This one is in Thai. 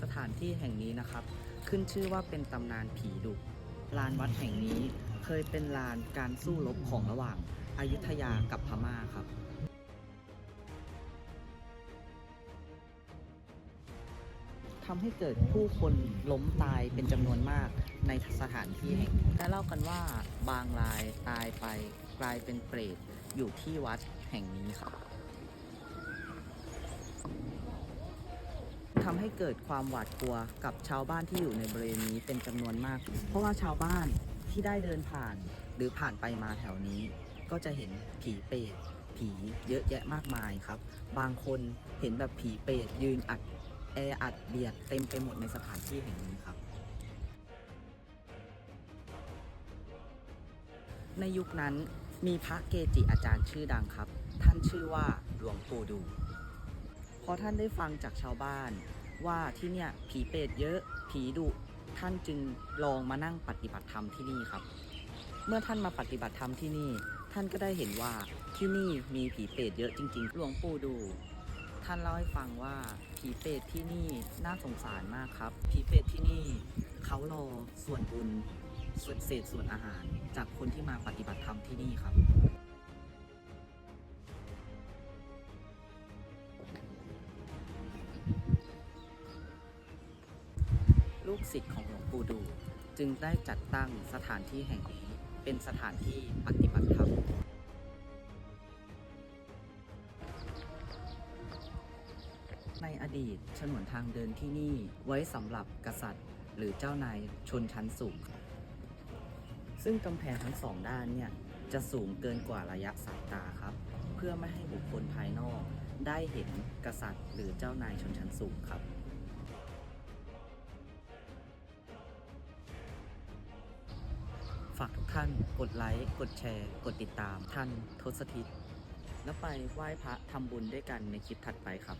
สถานที่แห่งนี้นะครับ ขึ้นชื่อว่าเป็นตำนานผีดุลานวัดแห่งนี้เคยเป็นลานการสู้รบของระหว่างอายุทยากับพม่าครับทำให้เกิดผู้คนล้มตายเป็นจำนวนมากในสถานที่แห่งนี้และเล่ากันว่าบางรายตายไปกลายเป็นเปรตอยู่ที่วัดแห่งนี้ครับ ทำให้เกิดความหวาดกลัวกับชาวบ้านที่อยู่ในบริเวณนี้เป็นจำนวนมาก เพราะว่าชาวบ้านที่ได้เดินผ่าน หรือผ่านไปมาแถวนี้ ก็จะเห็นผีเปรตผีเยอะแยะมากมายครับ บางคนเห็นแบบผีเปรตยืนอัดแออัดเบียดเต็มไปหมดในสถานที่แห่งนี้ครับในยุคนั้นมีพระเกจิอาจารย์ชื่อดังครับ ท่านชื่อว่าหลวงปู่ดู พอท่านได้ฟังจากชาวบ้าน ว่าที่เนี่ยผีเปรตเยอะผีดุท่านจึงลองมานั่งปฏิบัติธรรมที่นี่ครับ เมื่อท่านมาปฏิบัติธรรมที่นี่ ท่านก็ได้เห็นว่าที่นี่มีผีเปรตเยอะจริงๆหลวงปู่ดู ท่านเล่าให้ฟังว่าผีเปรตที่นี่น่าสงสารมากครับ ผีเปรตที่นี่เขารอส่วนบุญส่วนเศษส่วนอาหาร จากคนที่มาปฏิบัติธรรมที่นี่ครับ ลูกศิษย์ของหลวงปู่ดู จึงได้จัดตั้งสถานที่แห่งนี้เป็นสถานที่ปฏิบัติธรรมในอดีตฉนวนทางเดินที่นี่ไว้สำหรับกษัตริย์ หรือเจ้านายชนชั้นสูง ซึ่งกำแพงทั้งสองด้านเนี่ยจะสูงเกินกว่าระยะสายตาครับ เพื่อไม่ให้บุคคลภายนอก ได้เห็นกษัตริย์ หรือเจ้านายชนชั้นสูงครับ ฝากทุกท่านกดไลค์ กดแชร์ กดติดตามท่านทศทิศแล้วไปไหว้พระทำบุญด้วยกันในคลิปถัดไปครับ